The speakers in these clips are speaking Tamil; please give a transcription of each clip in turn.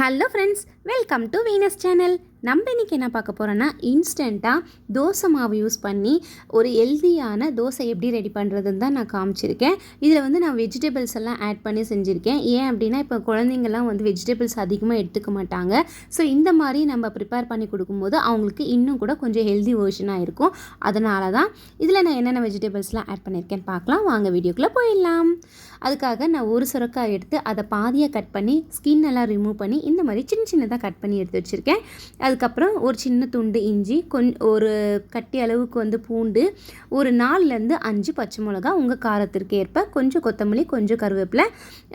hello friends welcome to Venus channel நம்ம இன்றைக்கி என்ன பார்க்க போகிறோன்னா இன்ஸ்டண்ட்டாக தோசை மாவு யூஸ் பண்ணி ஒரு ஹெல்தியான தோசை எப்படி ரெடி பண்ணுறதுன்னு தான் நான் காமிச்சிருக்கேன். இதில் வந்து நான் வெஜிடபிள்ஸ் எல்லாம் ஆட் பண்ணி செஞ்சுருக்கேன். ஏன் அப்படின்னா இப்போ குழந்தைங்கள்லாம் வந்து வெஜிடபிள்ஸ் அதிகமாக எடுத்துக்க மாட்டாங்க. ஸோ இந்த மாதிரி நம்ம ப்ரிப்பேர் பண்ணி கொடுக்கும்போது அவங்களுக்கு இன்னும் கூட கொஞ்சம் ஹெல்தி வேர்ஷனாக இருக்கும். அதனால தான் இதில் நான் என்னென்ன வெஜிடபிள்ஸ்லாம் ஆட் பண்ணியிருக்கேன்னு பார்க்கலாம். வாங்க வீடியோக்குள்ளே போயிடலாம். அதுக்காக நான் ஒரு சுரக்காய் எடுத்து அதை பாதியாக கட் பண்ணி ஸ்கின் எல்லாம் ரிமூவ் பண்ணி இந்த மாதிரி சின்ன சின்னதாக கட் பண்ணி எடுத்து வச்சுருக்கேன். அதுக்கப்புறம் ஒரு சின்ன துண்டு இஞ்சி கொஞ் ஒரு கட்டி அளவுக்கு வந்து பூண்டு ஒரு நாலுலேருந்து அஞ்சு பச்சை மிளகா உங்கள் காரத்திற்கு ஏற்ப கொஞ்சம் கொத்தமல்லி கொஞ்சம் கருவேப்பிலை.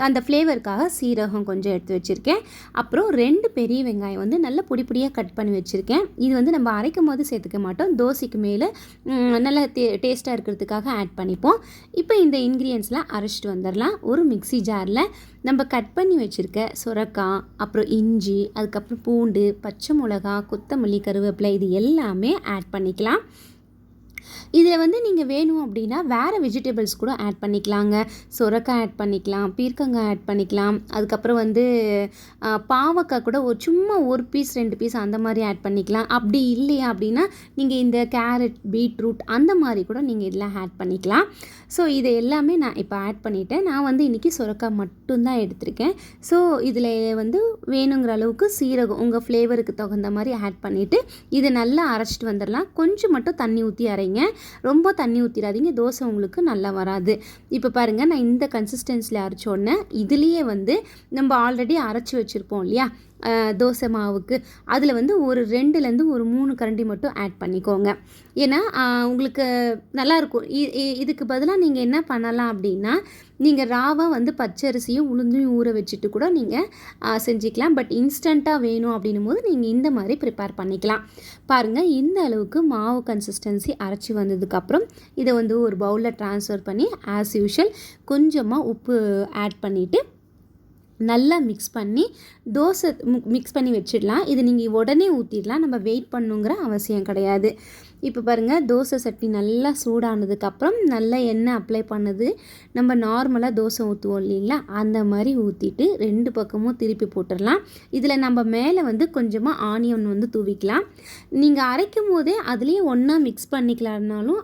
அந்த ஃப்ளேவருக்காக சீரகம் கொஞ்சம் எடுத்து வச்சுருக்கேன். அப்புறம் ரெண்டு பெரிய வெங்காயம் வந்து நல்ல பொடி பொடியாக கட் பண்ணி வச்சுருக்கேன். இது வந்து நம்ம அரைக்கும் போது சேர்த்துக்க மாட்டோம். தோசைக்கு மேலே நல்லா டே டேஸ்ட்டாக இருக்கிறதுக்காக ஆட் பண்ணிப்போம். இப்போ இந்த இன்க்ரீடியன்ஸ்லாம் அரைச்சிட்டு வந்துடலாம். ஒரு மிக்சி ஜாரில் நம்ம கட் பண்ணி வச்சுருக்க சுரக்காய் அப்புறம் இஞ்சி அதுக்கப்புறம் பூண்டு பச்சை மிளகா கொத்தமல்லி கருவேப்பிலை இது எல்லாமே ஆட் பண்ணிக்கலாம். இதில் வந்து நீங்கள் வேணும் அப்படின்னா வேறு வெஜிடபிள்ஸ் கூட ஆட் பண்ணிக்கலாங்க. சுரக்காய் ஆட் பண்ணிக்கலாம் பீர்க்கங்காய் ஆட் பண்ணிக்கலாம். அதுக்கப்புறம் வந்து பாவக்காய் கூட ஒரு சும்மா ஒரு பீஸ் ரெண்டு பீஸ் அந்த மாதிரி ஆட் பண்ணிக்கலாம். அப்படி இல்லையா அப்படின்னா நீங்கள் இந்த கேரட் பீட்ரூட் அந்த மாதிரி கூட நீங்கள் இதில் ஆட் பண்ணிக்கலாம். ஸோ இது எல்லாமே நான் இப்போ ஆட் பண்ணிவிட்டேன் நான் வந்து இன்றைக்கி சுரக்காய் மட்டும்தான் எடுத்திருக்கேன். ஸோ இதில் வந்து வேணுங்கிற அளவுக்கு சீரகம் உங்கள் ஃப்ளேவருக்கு தகுந்த மாதிரி ஆட் பண்ணிவிட்டு இதை நல்லா அரைச்சிட்டு வந்துடலாம். கொஞ்சம் மட்டும் தண்ணி ஊற்றி அரைங்க. ரொம்ப தண்ணி ஊற்றிடாதீங்க தோசை உங்களுக்கு நல்லா வராது. இப்போ பாருங்கள் நான் இந்த கன்சிஸ்டன்சியில் அரைச்சோடனே இதுலேயே வந்து நம்ம ஆல்ரெடி அரைச்சி வச்சுருப்போம் இல்லையா? தோசை மாவுக்கு. அதில் வந்து ஒரு ரெண்டுலேருந்து ஒரு மூணு கரண்டி மட்டும் ஆட் பண்ணிக்கோங்க. ஏன்னா உங்களுக்கு நல்லாயிருக்கும் இதுக்கு பதிலாக நீங்கள் என்ன பண்ணலாம் அப்படின்னா நீங்கள் ராவாக வந்து பச்சரிசியும் உளுந்தையும் ஊற வச்சுட்டு கூட நீங்கள் செஞ்சுக்கலாம். பட் இன்ஸ்டண்ட்டாக வேணும் அப்படின்னும் போது நீங்கள் இந்த மாதிரி ப்ரிப்பேர் பண்ணிக்கலாம். பாருங்கள் இந்த அளவுக்கு மாவு கன்சிஸ்டன்சி அரைச்சி வந்ததுக்கப்புறம் இதை வந்து ஒரு பவுலில் ட்ரான்ஸ்ஃபர் பண்ணி ஆஸ் யூஷுவல் கொஞ்சமாக உப்பு ஆட் பண்ணிவிட்டு நல்லா மிக்ஸ் பண்ணி தோசை மிக்ஸ் பண்ணி வச்சிடலாம். இது நீங்கள் உடனே ஊற்றிடலாம் நம்ம வெயிட் பண்ணுங்கிற அவசியம் கிடையாது. இப்போ பாருங்கள் தோசை சட்டி நல்லா சூடானதுக்கப்புறம் நல்லா எண்ணெய் அப்ளை பண்ணது. நம்ம நார்மலாக தோசை ஊற்றுவோம் இல்லைங்களா? அந்த மாதிரி ஊற்றிட்டு ரெண்டு பக்கமும் திருப்பி போட்டுடலாம். இதில் நம்ம மேலே வந்து கொஞ்சமாக ஆனியன் வந்து தூவிக்கலாம். நீங்கள் அரைக்கும் போதே அதுலேயே ஒன்றா மிக்ஸ் பண்ணிக்கலாம்னாலும்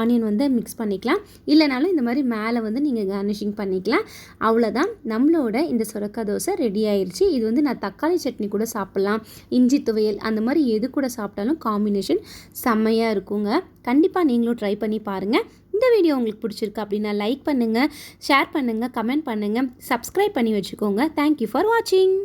ஆனியன் வந்து மிக்ஸ் பண்ணிக்கலாம். இல்லைனாலும் இந்த மாதிரி மேலே வந்து நீங்கள் கார்னிஷிங் பண்ணிக்கலாம். அவ்வளோதான் நம்மளோட இந்த சுரக்கா தோசை ரெடி ஆயிடுச்சு இது வந்து நான் தக்காளி சட்னி கூட சாப்பிட்லாம். இஞ்சி துவையல் அந்த மாதிரி எது கூட சாப்பிட்டாலும் காம்பினேஷன் செம்மையாக செம்மையாக இருக்குங்க. கண்டிப்பாக நீங்களும் ட்ரை பண்ணி பாருங்கள் இந்த வீடியோ உங்களுக்கு பிடிச்சிருக்கு அப்படின்னா லைக் பண்ணுங்கள் ஷேர் பண்ணுங்கள் கமெண்ட் பண்ணுங்கள் சப்ஸ்கிரைப் பண்ணி வச்சுக்கோங்க. தேங்க்யூ ஃபார் வாட்சிங்